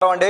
అండి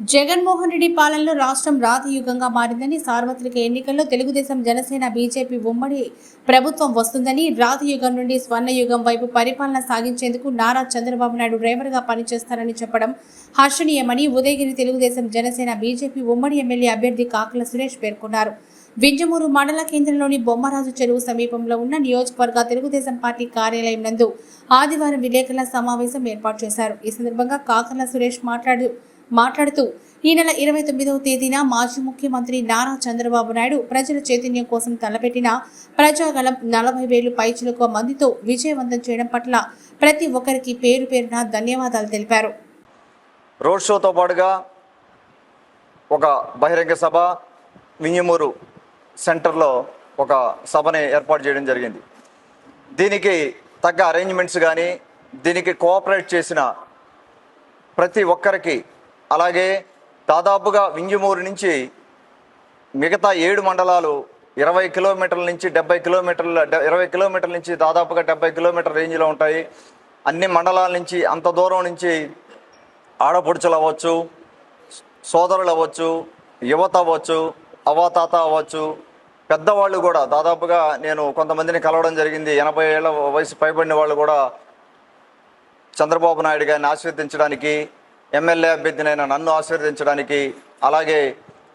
జగన్మోహన్ రెడ్డి పాలనలో రాష్ట్రం రాతయుగంగా మారిందని సార్వత్రిక ఎన్నికల్లో తెలుగుదేశం జనసేన బీజేపీ ఉమ్మడి ప్రభుత్వం వస్తుందని రాతయుగం నుండి స్వర్ణయుగం వైపు పరిపాలన సాగించేందుకు నారా చంద్రబాబు నాయుడు డ్రైవర్గా పనిచేస్తారని చెప్పడం హర్షణీయమని ఉదయగిరి తెలుగుదేశం జనసేన బీజేపీ ఉమ్మడి ఎమ్మెల్యే అభ్యర్థి కాకుల సురేష్ పేర్కొన్నారు. వింజమూరు మండల కేంద్రంలోని బొమ్మరాజు చెరువు సమీపంలో ఉన్న నియోజకవర్గ తెలుగుదేశం పార్టీ కార్యాలయం నందు ఆదివారం విలేకరుల సమావేశం ఏర్పాటు చేశారు. ఈ సందర్భంగా కాకర్ల సురేష్ మాట్లాడు మాట్లాడుతూ ఈ నెల ఇరవై తొమ్మిదవ తేదీన మాజీ ముఖ్యమంత్రి నారా చంద్రబాబు నాయుడు ప్రజల చైతన్యం కోసం తలపెట్టిన ప్రజాగలం నలభై వేలు పైచులకు మందితో విజయవంతం చేయడం పట్ల ప్రతి ఒక్కరికి పేరు పేరున ధన్యవాదాలు తెలిపారు. రోడ్ షోతో పాటుగా ఒక బహిరంగ సభ వింజమూరు సెంటర్లో ఒక సభని ఏర్పాటు చేయడం జరిగింది. దీనికి తగ్గ అరేంజ్మెంట్స్ కానీ దీనికి కోఆపరేట్ చేసిన ప్రతి ఒక్కరికి అలాగే దాదాపుగా వింజమూరు నుంచి మిగతా ఏడు మండలాలు ఇరవై కిలోమీటర్ల నుంచి డెబ్బై కిలోమీటర్ల ఇరవై కిలోమీటర్ల నుంచి దాదాపుగా డెబ్బై కిలోమీటర్ రేంజ్లో ఉంటాయి. అన్ని మండలాల నుంచి అంత దూరం నుంచి ఆడపడుచులు అవ్వచ్చు సోదరులు అవ్వచ్చు యువత అవ్వచ్చు అవాతాత అవ్వచ్చు పెద్దవాళ్ళు కూడా దాదాపుగా నేను కొంతమందిని కలవడం జరిగింది. ఎనభై ఏళ్ళ వయసు పైబడిన వాళ్ళు కూడా చంద్రబాబు నాయుడు గారిని ఆశీర్వదించడానికి ఎమ్మెల్యే అభ్యర్థినైన నన్ను ఆశీర్వదించడానికి అలాగే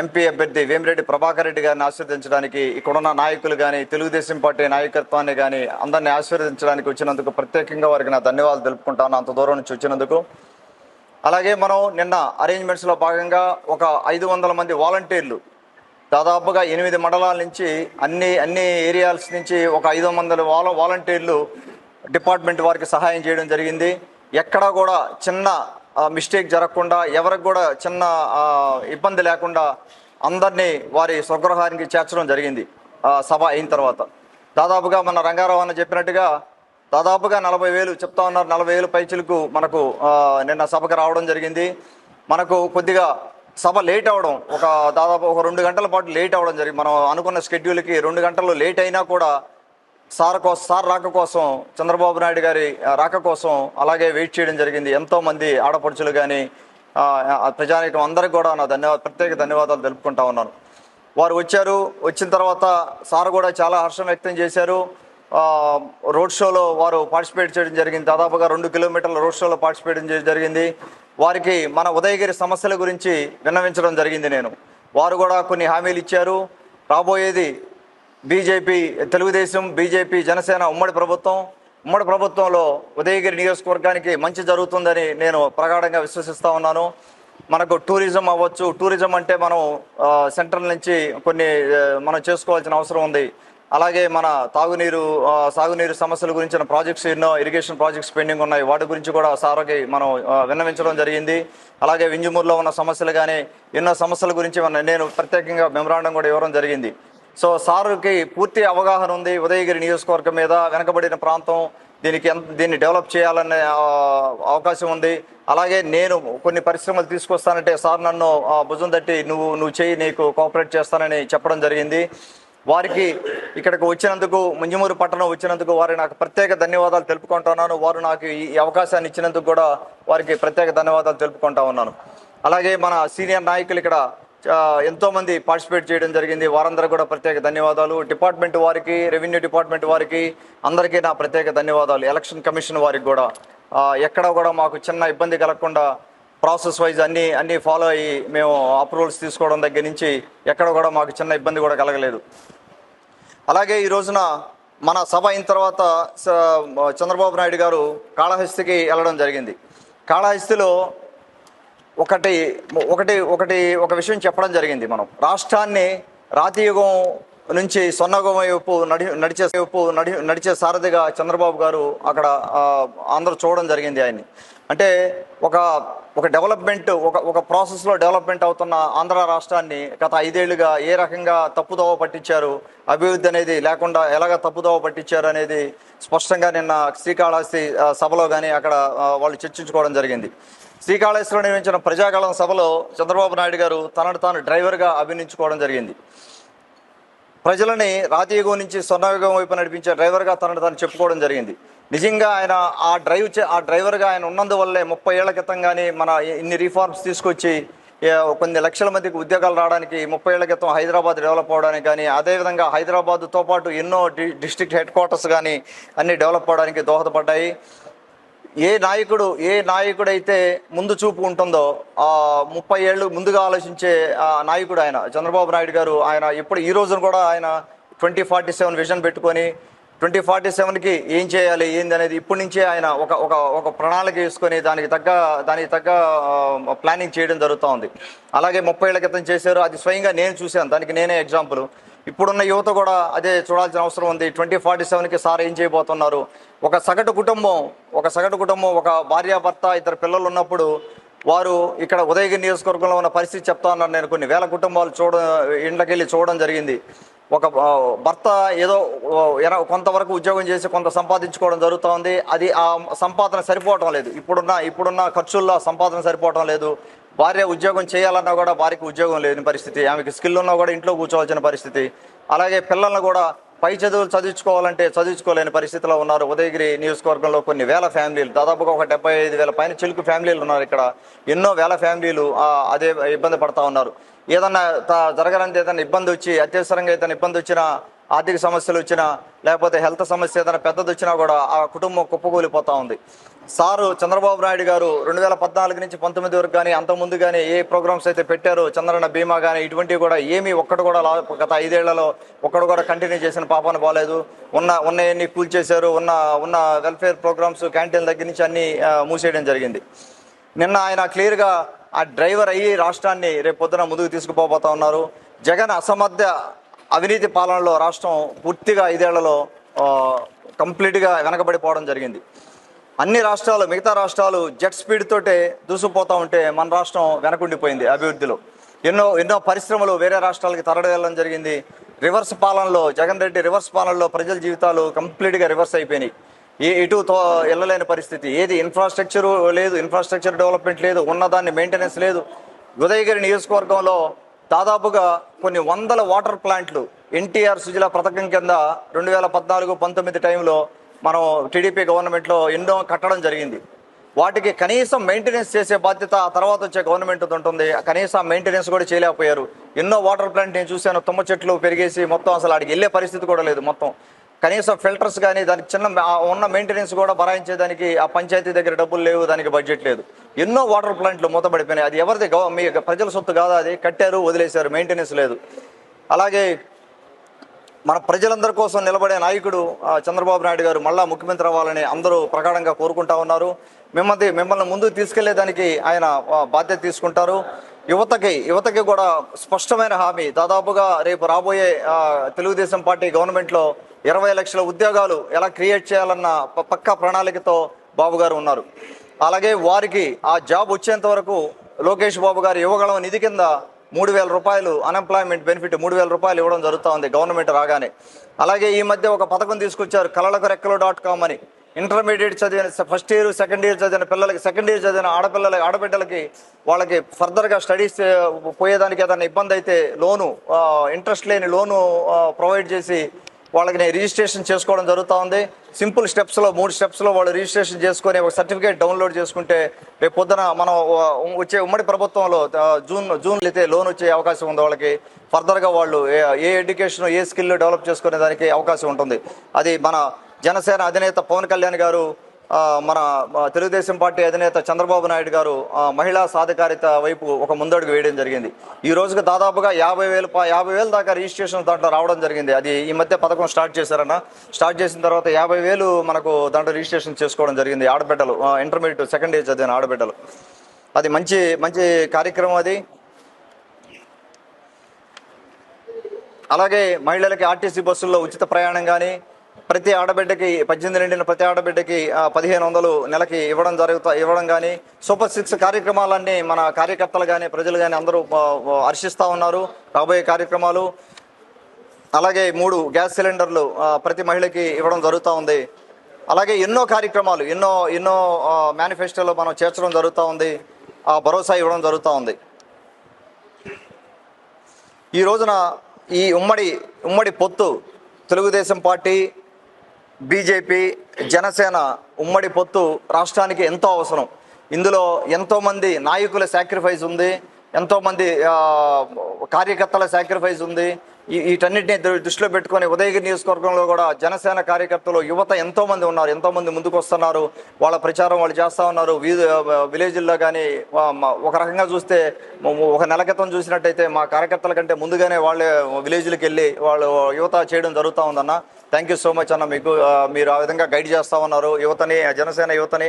ఎంపీ అభ్యర్థి వేమిరెడ్డి ప్రభాకర్ రెడ్డి గారిని ఆశీర్వదించడానికి ఇక్కడున్న నాయకులు కానీ తెలుగుదేశం పార్టీ నాయకత్వాన్ని కానీ అందరినీ ఆశీర్వదించడానికి వచ్చినందుకు ప్రత్యేకంగా వారికి నా ధన్యవాదాలు తెలుపుకుంటాను అంత దూరం నుంచి వచ్చినందుకు. అలాగే మనం నిన్న అరేంజ్మెంట్స్లో భాగంగా ఒక ఐదు వందల మంది వాలంటీర్లు దాదాపుగా ఎనిమిది మండలాల నుంచి అన్ని అన్ని ఏరియాస్ నుంచి ఒక ఐదు వందల వాల వాలంటీర్లు డిపార్ట్మెంట్ వారికి సహాయం చేయడం జరిగింది. ఎక్కడా కూడా చిన్న మిస్టేక్ జరగకుండా ఎవరికి కూడా చిన్న ఇబ్బంది లేకుండా అందరినీ వారి స్వగృహానికి చేర్చడం జరిగింది సభ అయిన తర్వాత. దాదాపుగా మన రంగారావు అన్న చెప్పినట్టుగా దాదాపుగా నలభై వేలు చెప్తా ఉన్నారు. నలభై వేలు పైచులకు మనకు నిన్న సభకు రావడం జరిగింది. మనకు కొద్దిగా సభ లేట్ అవడం ఒక దాదాపు ఒక రెండు గంటల పాటు లేట్ అవడం జరిగింది మనం అనుకున్న షెడ్యూల్కి రెండు గంటలు లేట్ అయినా కూడా సార్ కోసం సార్ రాక కోసం చంద్రబాబు నాయుడు గారి రాక కోసం అలాగే వెయిట్ చేయడం జరిగింది. ఎంతోమంది ఆడపడుచులు కానీ ప్రజానీకం అందరికి కూడా నా ధన్యవాద ప్రత్యేక ధన్యవాదాలు తెలుపుకుంటా ఉన్నాను. వారు వచ్చారు వచ్చిన తర్వాత సార్ కూడా చాలా హర్షం వ్యక్తం చేశారు. రోడ్ షోలో వారు పార్టిసిపేట్ చేయడం జరిగింది. దాదాపుగా రెండు కిలోమీటర్ల రోడ్ షోలో పార్టిసిపేట్ చేయడం జరిగింది. వారికి మన ఉదయగిరి సమస్యల గురించి విన్నవించడం జరిగింది నేను. వారు కూడా కొన్ని హామీలు ఇచ్చారు. రాబోయేది బీజేపీ తెలుగుదేశం బీజేపీ జనసేన ఉమ్మడి ప్రభుత్వం. ఉమ్మడి ప్రభుత్వంలో ఉదయగిరి నియోజకవర్గానికి మంచి జరుగుతుందని నేను ప్రగాఢంగా విశ్వసిస్తూ ఉన్నాను. మనకు టూరిజం అవ్వచ్చు. టూరిజం అంటే మనం సెంట్రల్ నుంచి కొన్ని మనం చేసుకోవాల్సిన అవసరం ఉంది. అలాగే మన తాగునీరు సాగునీరు సమస్యల గురించిన ప్రాజెక్ట్స్ ఎన్నో ఇరిగేషన్ ప్రాజెక్ట్స్ పెండింగ్ ఉన్నాయి. వాటి గురించి కూడా సార్కి మనం విన్నవించడం జరిగింది. అలాగే వింజమూరులో ఉన్న సమస్యలు కానీ ఎన్నో సమస్యల గురించి మన నేను ప్రత్యేకంగా మెమరాండం కూడా ఇవ్వడం జరిగింది. సో సార్కి పూర్తి అవగాహన ఉంది. ఉదయగిరి నియోజకవర్గం మీద వెనకబడిన ప్రాంతం. దీనికి ఎంత దీన్ని డెవలప్ చేయాలనే అవకాశం ఉంది. అలాగే నేను కొన్ని పరిశ్రమలు తీసుకొస్తానంటే సార్ నన్ను ఆ, భుజం తట్టి నువ్వు నువ్వు చేయి నీకు కోఆపరేట్ చేస్తానని చెప్పడం జరిగింది. వారికి ఇక్కడికి వచ్చినందుకు ముంజమూరు పట్టణం వచ్చినందుకు వారి నాకు ప్రత్యేక ధన్యవాదాలు తెలుపుకుంటున్నాను వారు నాకు ఈ అవకాశాన్ని ఇచ్చినందుకు కూడా వారికి ప్రత్యేక ధన్యవాదాలు తెలుపుకుంటా ఉన్నాను. అలాగే మన సీనియర్ నాయకులు ఇక్కడ ఎంతోమంది పార్టిసిపేట్ చేయడం జరిగింది. వారందరూ కూడా ప్రత్యేక ధన్యవాదాలు. డిపార్ట్మెంట్ వారికి రెవెన్యూ డిపార్ట్మెంట్ వారికి అందరికీ నా ప్రత్యేక ధన్యవాదాలు. ఎలక్షన్ కమిషన్ వారికి కూడా ఎక్కడ కూడా మాకు చిన్న ఇబ్బంది కలగకుండా ప్రాసెస్ వైజ్ అన్ని అన్ని ఫాలో అయ్యి మేము అప్రూవల్స్ తీసుకోవడం దగ్గర నుంచి ఎక్కడ కూడా మాకు చిన్న ఇబ్బంది కూడా కలగలేదు. అలాగే ఈ రోజున మన సభ అయిన తర్వాత చంద్రబాబు నాయుడు గారు కాళహస్తికి వెళ్ళడం జరిగింది. కాళహస్తిలో ఒకటి ఒకటి ఒకటి ఒక విషయం చెప్పడం జరిగింది మనం. రాష్ట్రాన్ని రాతియుగం నుంచి సొన్నగోమ వైపు నడి నడిచే వైపు నడి నడిచే సారథిగా చంద్రబాబు గారు అక్కడ అందరూ చూడడం జరిగింది ఆయన్ని. అంటే ఒక ఒక డెవలప్మెంట్ ఒక ఒక ప్రాసెస్లో డెవలప్మెంట్ అవుతున్న ఆంధ్ర రాష్ట్రాన్ని గత ఐదేళ్ళుగా ఏ రకంగా తప్పుదోవ పట్టించారు అభివృద్ధి అనేది లేకుండా ఎలాగ తప్పుదోవ పట్టించారు అనేది స్పష్టంగా నిన్న శ్రీకాళహస్తి సభలో కానీ అక్కడ వాళ్ళు చర్చించుకోవడం జరిగింది. శ్రీకాళహస్తిలో నిర్వహించిన ప్రజాకాలం సభలో చంద్రబాబు నాయుడు గారు తనను తాను డ్రైవర్గా అభినందించుకోవడం జరిగింది. ప్రజలని రాతియుగం నుంచి స్వర్ణయుగం వైపు నడిపించే డ్రైవర్గా తనను తాను చెప్పుకోవడం జరిగింది. నిజంగా ఆయన ఆ డ్రైవ్ చే ఆ డ్రైవర్గా ఆయన ఉన్నందువల్లే ముప్పై ఏళ్ళ క్రితం కానీ మన ఇన్ని రిఫార్మ్స్ తీసుకొచ్చి కొన్ని లక్షల మందికి ఉద్యోగాలు రావడానికి ముప్పై ఏళ్ళ క్రితం హైదరాబాద్ డెవలప్ అవడానికి కానీ అదేవిధంగా హైదరాబాద్తో పాటు ఎన్నో డి డిస్ట్రిక్ట్ హెడ్ క్వార్టర్స్ కానీ అన్ని డెవలప్ అవడానికి దోహదపడ్డాయి. ఏ నాయకుడు ఏ నాయకుడైతే ముందు చూపు ఉంటుందో ఆ ముప్పై ఏళ్ళు ముందుగా ఆలోచించే ఆ నాయకుడు ఆయన. చంద్రబాబు నాయుడు గారు ఆయన ఇప్పుడు ఈ రోజున కూడా ఆయన ట్వంటీ ఫార్టీ సెవెన్ విజన్ పెట్టుకొని ట్వంటీ ఫార్టీ సెవెన్కి ఏం చేయాలి ఏంది అనేది ఇప్పటి నుంచే ఆయన ఒక ఒక ఒక ప్రణాళిక వేసుకొని దానికి తగ్గ దానికి తగ్గ ప్లానింగ్ చేయడం జరుగుతూ ఉంది. అలాగే ముప్పై ఏళ్ళ క్రితం చేశారు. అది స్వయంగా నేను చూశాను. దానికి నేనే ఎగ్జాంపుల్. ఇప్పుడున్న యువత కూడా అదే చూడాల్సిన అవసరం ఉంది. ట్వంటీ ఫార్టీ సెవెన్కి సార్ ఏం చేయబోతున్నారు? ఒక సగటు కుటుంబం ఒక సగటు కుటుంబం ఒక భార్యాభర్త ఇద్దరు పిల్లలు ఉన్నప్పుడు వారు ఇక్కడ ఉదయగిరి నియోజకవర్గంలో ఉన్న పరిస్థితి చెప్తా ఉన్నారు నేను. కొన్ని వేల కుటుంబాలు చూడ ఇండ్లకెళ్ళి చూడడం జరిగింది. ఒక భర్త ఏదో కొంతవరకు ఉద్యోగం చేసి కొంత సంపాదించుకోవడం జరుగుతూ ఉంది అది ఆ సంపాదన సరిపోవటం లేదు. ఇప్పుడున్న ఇప్పుడున్న ఖర్చుల్లో సంపాదన సరిపోవటం లేదు. భార్య ఉద్యోగం చేయాలన్నా కూడా భార్యకి ఉద్యోగం లేని పరిస్థితి. ఆమెకి స్కిల్ ఉన్నా కూడా ఇంట్లో కూర్చోవాల్సిన పరిస్థితి. అలాగే పిల్లల్ని కూడా పై చదువులు చదివించుకోవాలంటే చదివించుకోలేని పరిస్థితిలో ఉన్నారు. ఉదయగిరి నియోజకవర్గంలో కొన్ని వేల ఫ్యామిలీలు దాదాపుగా ఒక డెబ్బై ఐదు వేల పైన చిలుకు ఫ్యామిలీలు ఉన్నారు ఇక్కడ. ఎన్నో వేల ఫ్యామిలీలు అదే ఇబ్బంది పడతా ఉన్నారు. ఏదన్నా జరగాలంటే ఏదైనా ఇబ్బంది వచ్చి అత్యవసరంగా ఏదైనా ఇబ్బంది వచ్చినా ఆర్థిక సమస్యలు వచ్చినా లేకపోతే హెల్త్ సమస్య ఏదైనా పెద్దది వచ్చినా కూడా ఆ కుటుంబం కుప్పకూలిపోతా ఉంది. సారు చంద్రబాబు నాయుడు గారు రెండు వేల పద్నాలుగు నుంచి పంతొమ్మిది వరకు కానీ అంతకుముందు కానీ ఏ ప్రోగ్రామ్స్ అయితే పెట్టారో చంద్రన్న బీమా కానీ ఇటువంటివి కూడా ఏమీ ఒక్కడు కూడా గత ఐదేళ్ళలో ఒక్కడు కూడా కంటిన్యూ చేసిన పాపాన బాగాలేదు ఉన్న ఉన్నవన్నీ కూల్చేశారు ఉన్న ఉన్న వెల్ఫేర్ ప్రోగ్రామ్స్ క్యాంటీన్ దగ్గర నుంచి అన్ని మూసేయడం జరిగింది. నిన్న ఆయన క్లియర్గా ఆ డ్రైవర్ అయ్యి రాష్ట్రాన్ని రేపు పొద్దున ముందుకు తీసుకుపోబోతా ఉన్నారు. జగన్ అసమర్థ అవినీతి పాలనలో రాష్ట్రం పూర్తిగా ఐదేళ్ళలో కంప్లీట్గా వెనకబడిపోవడం జరిగింది. అన్ని రాష్ట్రాలు మిగతా రాష్ట్రాలు జెట్ స్పీడ్ తోటే దూసుకుపోతా ఉంటే మన రాష్ట్రం వెనకుండిపోయింది అభివృద్ధిలో. ఎన్నో ఎన్నో పరిశ్రమలు వేరే రాష్ట్రాలకి తరలివేయడం జరిగింది. రివర్స్ పాలనలో జగన్ రెడ్డి రివర్స్ పాలనలో ప్రజల జీవితాలు కంప్లీట్గా రివర్స్ అయిపోయినాయి. ఎటు వెళ్ళలేని పరిస్థితి. ఏది ఇన్ఫ్రాస్ట్రక్చర్ లేదు ఇన్ఫ్రాస్ట్రక్చర్ డెవలప్మెంట్ లేదు ఉన్నదాన్ని మెయింటెనెన్స్ లేదు. ఉదయగిరి నియోజకవర్గంలో దాదాపుగా కొన్ని వందల వాటర్ ప్లాంట్లు ఎన్టీఆర్ సుజల పథకం కింద రెండు వేల పద్నాలుగు పంతొమ్మిది టైంలో మనం టీడీపీ గవర్నమెంట్లో ఎన్నో కట్టడం జరిగింది. వాటికి కనీసం మెయింటెనెన్స్ చేసే బాధ్యత ఆ తర్వాత వచ్చే గవర్నమెంట్ ఉంటుంది. కనీసం మెయింటెనెన్స్ కూడా చేయలేకపోయారు. ఎన్నో వాటర్ ప్లాంట్ నేను చూశాను తుమ్మ చెట్లు పెరిగేసి మొత్తం అసలు ఆడికి వెళ్ళే పరిస్థితి కూడా లేదు మొత్తం. కనీసం ఫిల్టర్స్ కానీ దానికి చిన్న ఉన్న మెయింటెనెన్స్ కూడా భరాయించేదానికి ఆ పంచాయతీ దగ్గర డబ్బులు లేవు దానికి బడ్జెట్ లేదు. ఎన్నో వాటర్ ప్లాంట్లు మూతపడిపోయినాయి. అది ఎవరిది? మీ ప్రజల సొత్తు కాదా అది? కట్టారు వదిలేశారు మెయింటెనెన్స్ లేదు. అలాగే మన ప్రజలందరి కోసం నిలబడే నాయకుడు చంద్రబాబు నాయుడు గారు మళ్ళా ముఖ్యమంత్రి అవ్వాలని అందరూ ప్రగాఢంగా కోరుకుంటా ఉన్నారు. మిమ్మల్ని మిమ్మల్ని ముందుకు తీసుకెళ్ళేదానికి ఆయన బాధ్యత తీసుకుంటారు. యువతకి యువతకి కూడా స్పష్టమైన హామీ. దాదాపుగా రేపు రాబోయే తెలుగుదేశం పార్టీ గవర్నమెంట్లో ఇరవై లక్షల ఉద్యోగాలు ఎలా క్రియేట్ చేయాలన్న పక్కా ప్రణాళికతో బాబు గారు ఉన్నారు. అలాగే వారికి ఆ జాబ్ వచ్చేంత వరకు లోకేష్ బాబు గారు ఇవ్వగలం నిధి కింద మూడు వేల రూపాయలు అన్ఎంప్లాయ్మెంట్ బెనిఫిట్ మూడు వేల రూపాయలు ఇవ్వడం జరుగుతూ ఉంది గవర్నమెంట్ రాగానే. అలాగే ఈ మధ్య ఒక పథకం తీసుకొచ్చారు కలలకు రెక్కలు డాట్ కామ్ అని. ఇంటర్మీడియట్ చదివిన ఫస్ట్ ఇయర్ సెకండ్ ఇయర్ చదివిన పిల్లలకి సెకండ్ ఇయర్ చదివిన ఆడపిల్లలకి ఆడబిడ్డలకి వాళ్ళకి ఫర్దర్గా స్టడీస్ పోయేదానికి ఏదైనా ఇబ్బంది అయితే లోను ఇంట్రెస్ట్ లేని లోను ప్రొవైడ్ చేసి వాళ్ళకి నేను రిజిస్ట్రేషన్ చేసుకోవడం జరుగుతూ ఉంది సింపుల్ స్టెప్స్లో మూడు స్టెప్స్లో వాళ్ళు రిజిస్ట్రేషన్ చేసుకొని ఒక సర్టిఫికేట్ డౌన్లోడ్ చేసుకుంటే రేపు పొద్దున మనం వచ్చే ఉమ్మడి ప్రభుత్వంలో జూన్ జూన్ అయితే లోన్ వచ్చే అవకాశం ఉంది వాళ్ళకి. ఫర్దర్గా వాళ్ళు ఏ ఏ ఎడ్యుకేషన్ ఏ స్కిల్ డెవలప్ చేసుకునే దానికి అవకాశం ఉంటుంది. అది మన జనసేన అధినేత పవన్ కళ్యాణ్ గారు మన తెలుగుదేశం పార్టీ అధినేత చంద్రబాబు నాయుడు గారు మహిళా సాధికారిత వైపు ఒక ముందడుగు వేయడం జరిగింది. ఈ రోజుకి దాదాపుగా యాభై వేలు యాభై వేలు దాకా రిజిస్ట్రేషన్ దాంట్లో రావడం జరిగింది. అది ఈ మధ్య పథకం స్టార్ట్ చేశారన్న. స్టార్ట్ చేసిన తర్వాత యాభై వేలు మనకు దాంట్లో రిజిస్ట్రేషన్ చేసుకోవడం జరిగింది. ఆడబిడ్డలు ఇంటర్మీడియట్ సెకండ్ ఇయర్ చదివిన ఆడబిడ్డలు. అది మంచి మంచి కార్యక్రమం అది. అలాగే మహిళలకి ఆర్టీసీ బస్సుల్లో ఉచిత ప్రయాణం కానీ ప్రతి ఆడబిడ్డకి పద్దెనిమిది నిండిన ప్రతి ఆడబిడ్డకి పదిహేను వందలు నెలకి ఇవ్వడం జరుగుతా ఇవ్వడం కానీ సూపర్ సిక్స్ కార్యక్రమాలన్నీ మన కార్యకర్తలు కానీ ప్రజలు కానీ అందరూ హర్షిస్తూ ఉన్నారు. రాబోయే కార్యక్రమాలు అలాగే మూడు గ్యాస్ సిలిండర్లు ప్రతి మహిళకి ఇవ్వడం జరుగుతూ ఉంది. అలాగే ఎన్నో కార్యక్రమాలు ఎన్నో ఎన్నో మేనిఫెస్టోలో మనం చేర్చడం జరుగుతూ ఉంది. ఆ భరోసా ఇవ్వడం జరుగుతూ ఉంది. ఈ రోజున ఈ ఉమ్మడి ఉమ్మడి పొత్తు తెలుగుదేశం పార్టీ బీజేపీ జనసేన ఉమ్మడి పొత్తు రాష్ట్రానికి ఎంతో అవసరం. ఇందులో ఎంతోమంది నాయకుల సాక్రిఫైస్ ఉంది. ఎంతోమంది కార్యకర్తల సాక్రిఫైస్ ఉంది. ఈ- వీటన్నిటిని దృష్టిలో పెట్టుకొని ఉదయగిరి నియోజకవర్గంలో కూడా జనసేన కార్యకర్తలు యువత ఎంతోమంది ఉన్నారు. ఎంతోమంది ముందుకు వస్తున్నారు. వాళ్ళ ప్రచారం వాళ్ళు చేస్తూ ఉన్నారు. వీధి విలేజ్ల్లో కానీ ఒక రకంగా చూస్తే ఒక నెల క్రితం చూసినట్టయితే మా కార్యకర్తల కంటే ముందుగానే వాళ్ళే విలేజ్లకు వెళ్ళి వాళ్ళు యువత చేయడం జరుగుతూ ఉందన్న థ్యాంక్ యూ సో మచ్ అన్న మీకు మీరు ఆ విధంగా గైడ్ చేస్తా ఉన్నారు. యువతని జనసేన యువతని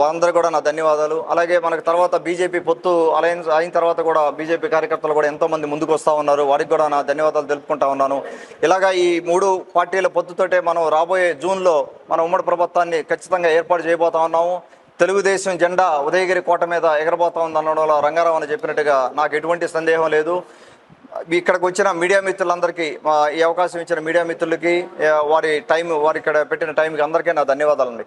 వారందరూ కూడా నా ధన్యవాదాలు. అలాగే మనకు తర్వాత బీజేపీ పొత్తు అలయన్స్ అయిన తర్వాత కూడా బీజేపీ కార్యకర్తలు కూడా ఎంతోమంది ముందుకు వస్తూ ఉన్నారు. వారికి కూడా నా ధన్యవాదాలు తెలుపుకుంటా ఉన్నాను. ఇలాగా ఈ మూడు పార్టీల పొత్తుతోటే మనం రాబోయే జూన్లో మన ఉమ్మడి ప్రభుత్వాన్ని ఖచ్చితంగా ఏర్పాటు చేయబోతా ఉన్నాము. తెలుగుదేశం జెండా ఉదయగిరి కోట మీద ఎగరబోతా ఉందనడంలో రంగారావు అని చెప్పినట్టుగా నాకు ఎటువంటి సందేహం లేదు. ఇక్కడికి వచ్చిన మీడియా మిత్రులందరికీ ఈ అవకాశం ఇచ్చిన మీడియా మిత్రులకి వారి టైం వారి ఇక్కడ పెట్టిన టైంకి అందరికీ నా ధన్యవాదాలండి.